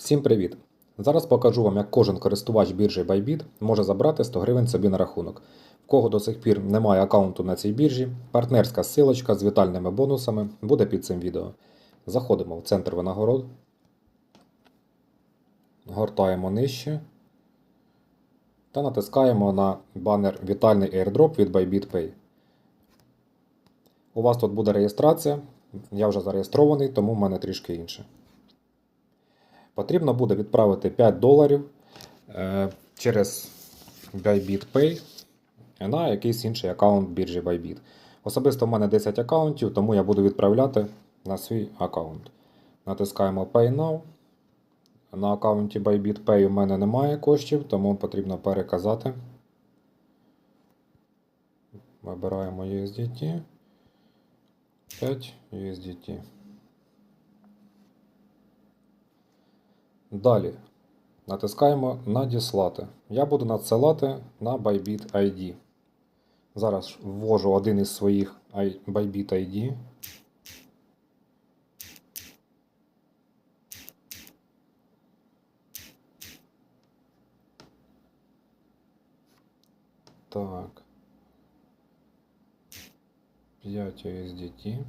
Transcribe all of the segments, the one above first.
Всім привіт! Зараз покажу вам, як кожен користувач біржі Bybit може забрати 100 гривень собі на рахунок. В кого до сих пір немає аккаунту на цій біржі, партнерська ссылочка з вітальними бонусами буде під цим відео. Заходимо в центр винагород, гортаємо нижче та натискаємо на банер Вітальний airdrop від Bybit Pay. У вас тут буде реєстрація. Я вже зареєстрований, тому в мене трішки інше. Потрібно буде відправити 5 доларів е, через Bybit Pay на якийсь інший аккаунт біржі Bybit. Особисто в мене 10 аккаунтів, тому я буду відправляти на свій аккаунт. Натискаємо Pay Now. На аккаунті Bybit Pay у мене немає коштів, тому потрібно переказати. Вибираємо USDT. 5 USDT. Далі натискаємо Надіслати. Я буду надсилати на Bybit ID. Зараз ввожу один із своїх Bybit ID. Так. 5 USDT.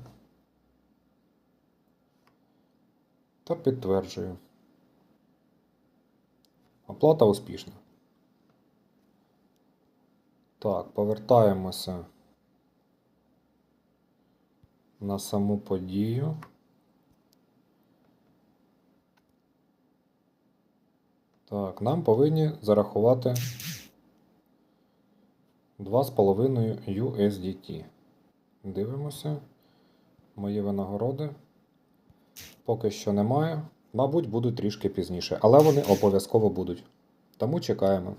Та підтверджую. Оплата успішна. Так, повертаємося на саму подію. Так, нам повинні зарахувати 2,5 USDT. Дивимося. Мої винагороди. Поки що немає. Мабуть, будуть трішки пізніше, але вони обов'язково будуть. Тому чекаємо.